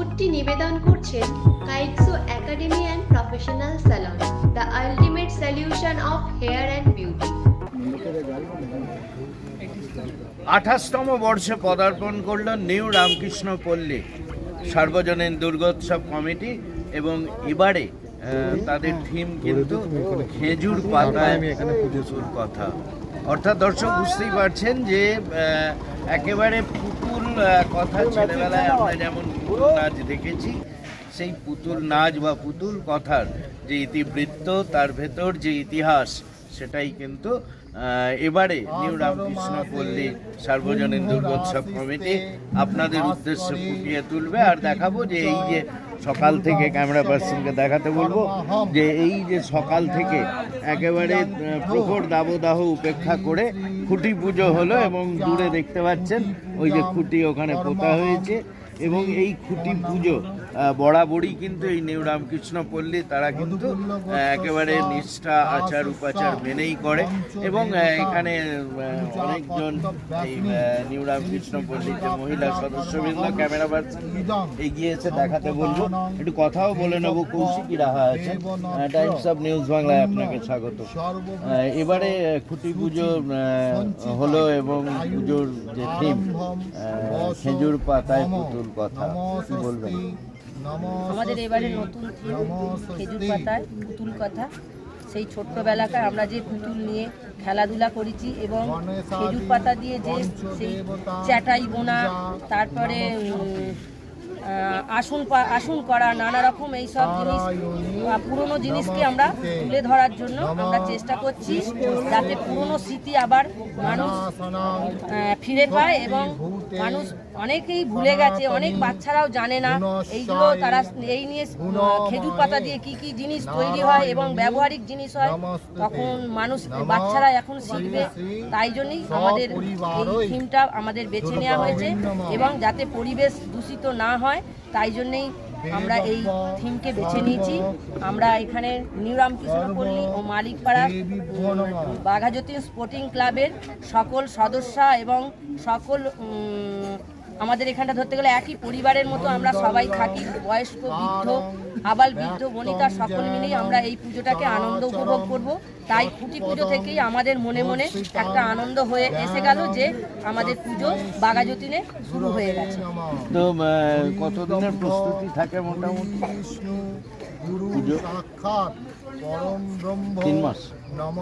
খবরটি নিবেদন করছেন কাইটসো academy and professional salon, the ultimate solution of hair and beauty. আঠাশতম বর্ষে পদার্পণ করল নিউ রামকৃষ্ণ পল্লী, সার্বজনীন দুর্গোৎসব কমিটি এবং এবারে তাদের থিম কিন্তু খেজুর পাতায় পুজোর কথা। অর্থাৎ দর্শক বুঝতেই পারছেন যে একেবারে কথা ছেলেবেলায় আমরা যেমন পুতুল নাচ দেখেছি সেই পুতুল নাচ বা পুতুল কথার যে ইতিবৃত্ত তার ভেতর যে ইতিহাস সেটাই কিন্তু এবারে নিউ রামকৃষ্ণ পল্লী সার্বজনীন দুর্গোৎসব কমিটি আপনাদের উদ্দেশ্যে ফুটিয়ে তুলবে। আর দেখাবো যে এই যে সকাল থেকে ক্যামেরা পার্সনকে দেখাতে বলব যে এই যে সকাল থেকে একেবারে প্রখর দাবদাহ উপেক্ষা করে খুঁটি পুজো হলো এবং দূরে দেখতে পাচ্ছেন ওই যে খুঁটি ওখানে পোতা হয়েছে এবং এই খুঁটি পুজো বরাবরই কিন্তু এই নিউ রামকৃষ্ণ পল্লী, তারা কিন্তু একেবারে নিষ্ঠা, আচার, উপাচার মেনেই করে। এবং এখানে অনেকজন এই নিউ রামকৃষ্ণ পল্লীর যে মহিলা সদস্যবৃন্দ ক্যামেরা পার্সন এগিয়ে এসে দেখাতে বলব। একটু কথাও বলে নেব, কৌশিকী রাহা আছে টাইমস অফ নিউজ বাংলায় আপনাকে স্বাগত। এবারে খুঁটি পুজো হলো এবং পুজোর যে থিম খেজুর পাতায় পুতুল কথা, কি বলবেন? আমাদের এবারে নতুন থিম খেজুর পাতায় পুতুল কথা। সেই ছোট্টবেলাকার আমরা যে পুতুল নিয়ে খেলাধুলা করেছি এবং খেজুর পাতা দিয়ে যে সেই চ্যাটাই বোনা তারপরে আসন আসন করা নানা রকম এই সব জিনিস পুরনো জিনিসকে আমরা তুলে ধরার জন্য আমরা চেষ্টা করছি যাতে পুরনো স্মৃতি আবার মানুষ ফিরে পায় এবং মানুষ অনেকেই ভুলে গেছে অনেক বাচ্চারাও জানে না এইগুলো তারা এই নিয়ে খেজুর পাতা দিয়ে কি কি জিনিস তৈরি হয় এবং ব্যবহারিক জিনিস হয় তখন মানুষ বাচ্চারা এখন শিখবে। তাই জন্যই আমাদের এই থিমটা আমাদের বেছে নেওয়া হয়েছে এবং যাতে পরিবেশ দূষিত না হয়, তাই জন্যেই আমরা এই থিমকে বেছে নিয়েছি। আমরা এখানে নিউ রামকৃষ্ণ পল্লী ও মালিকপাড়া বাঘাজ্যোতি স্পোর্টিং ক্লাবের সকল সদস্য এবং সকল আমাদের এখানটা ধরতে গেলে একই পরিবারের মতো আমরা সবাই থাকি বয়স্ক বৃদ্ধ আবাল বৃদ্ধ বনিতা সকল মিলেই আমরা এই পুজোটাকে আনন্দ উপভোগ করব। তাই খুঁটি পুজো থেকেই আমাদের মনে মনে একটা আনন্দ হয়ে এসে গেল যে আমাদের পুজো বাঘাযতীনে শুরু হয়ে গেছে। তো কতদিনের প্রস্তুতি থাকে মোটামুটি? তিন মাস।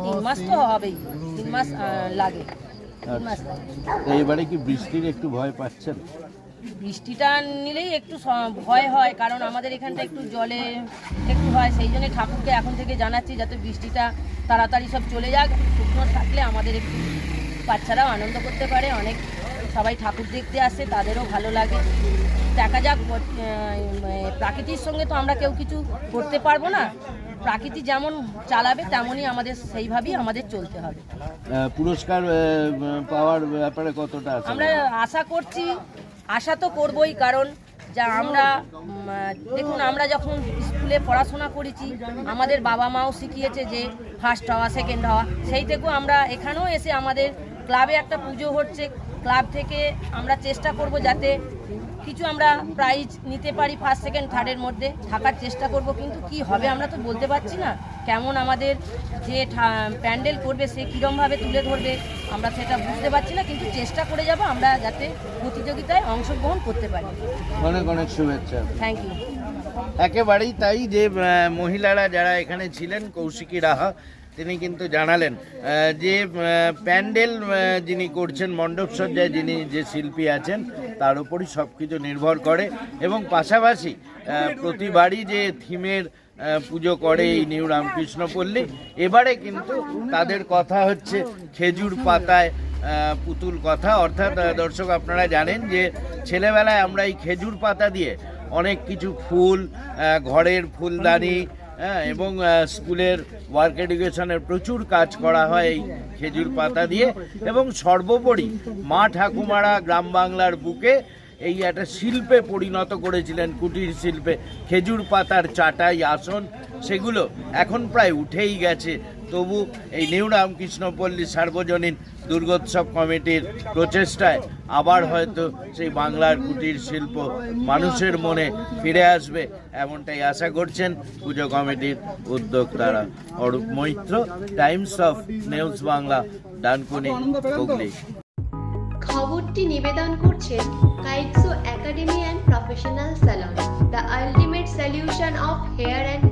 তিন মাস তো হবেই তিন মাস লাগে। তো এবারে কি বৃষ্টির একটু ভয় পাচ্ছেন? বৃষ্টিটা নিলেই একটু ভয় হয়, কারণ আমাদের এখানটা একটু জলে একটু হয়, সেই জন্য ঠাকুরকে এখন থেকে জানাচ্ছি যাতে বৃষ্টিটা তাড়াতাড়ি সব চলে যাক। শুকনো থাকলে আমাদের একটু বাচ্চারাও আনন্দ করতে পারে, অনেক সবাই ঠাকুর দেখতে আসে, তাদেরও ভালো লাগে। দেখা যাক প্রাকৃতির সঙ্গে তো আমরা কেউ কিছু করতে পারব না। প্রাকৃতি যেমন চালাবে তেমনই আমাদের সেইভাবেই আমাদের চলতে হবে। পুরস্কার পাওয়ার ব্যাপারে কতটা আছে? আমরা আশা করছি আশা তো করবই কারণ যা আমরা দেখুন আমরা যখন স্কুলে পড়াশোনা করেছি আমাদের বাবা মাও শিখিয়েছে যে ফার্স্ট হওয়া সেকেন্ড হওয়া সেই থেকেও আমরা এখানেও এসে আমাদের ক্লাবে একটা পুজো হচ্ছে। ক্লাব থেকে আমরা চেষ্টা করব যাতে কিছু আমরা প্রাইজ নিতে পারি ফার্স্ট সেকেন্ড থার্ডের মধ্যে। থাকার চেষ্টা করব কিন্তু কি হবে আমরা তো বলতে পারছি না। কেমন আমাদের যে প্যান্ডেল করবে সে কীরমভাবে তুলে ধরবে আমরা সেটা বুঝতে পারছি না কিন্তু চেষ্টা করে যাব আমরা যাতে প্রতিযোগিতায় অংশগ্রহণ করতে পারি। অনেক অনেক শুভেচ্ছা। থ্যাংক ইউ একেবারেই তাই যে মহিলারা যারা এখানে ছিলেন কৌশিকী রাহা তিনি কিন্তু জানালেন যে প্যান্ডেল যিনি করছেন, মণ্ডপ সজ্জায় যিনি যে শিল্পী আছেন, তার উপরই সব কিছু নির্ভর করে এবং পাশাপাশি প্রতিবারই যে থিমের পুজো করে এই নিউ রামকৃষ্ণ পল্লী, এবারে কিন্তু তাদের কথা হচ্ছে খেজুর পাতায় পুতুল কথা। অর্থাৎ দর্শক আপনারা জানেন যে, ছেলেবেলায় আমরা এই খেজুর পাতা দিয়ে অনেক কিছু ফুল ঘরের ফুলদানি হ্যাঁ এবং স্কুলের ওয়ার্ক এডুকেশনের প্রচুর কাজ করা হয় এই খেজুর পাতা দিয়ে। এবং সর্বোপরি মা ঠাকুমারা গ্রাম বাংলার বুকে এই একটা শিল্পে পরিণত করেছিলেন কুটির শিল্পে। খেজুর পাতার চাটাই আসন, সেগুলো এখন প্রায় উঠেই গেছে। তবু এই নিউ রামকৃষ্ণ পল্লী সার্বজনীন দুর্গোৎসব কমিটির প্রচেষ্টায় আবার হয়তো সেই বাংলার কুটির শিল্প মানুষের মনে ফিরে আসবে এমনটাই আশা করছেন পুজো কমিটির উদ্যোক্তারা। Arup Maitra, Times of News Bangla, Dankuni Hooghly. খবরটি নিবেদন করছেন কাইটসো academy and professional salon the ultimate solution of hair and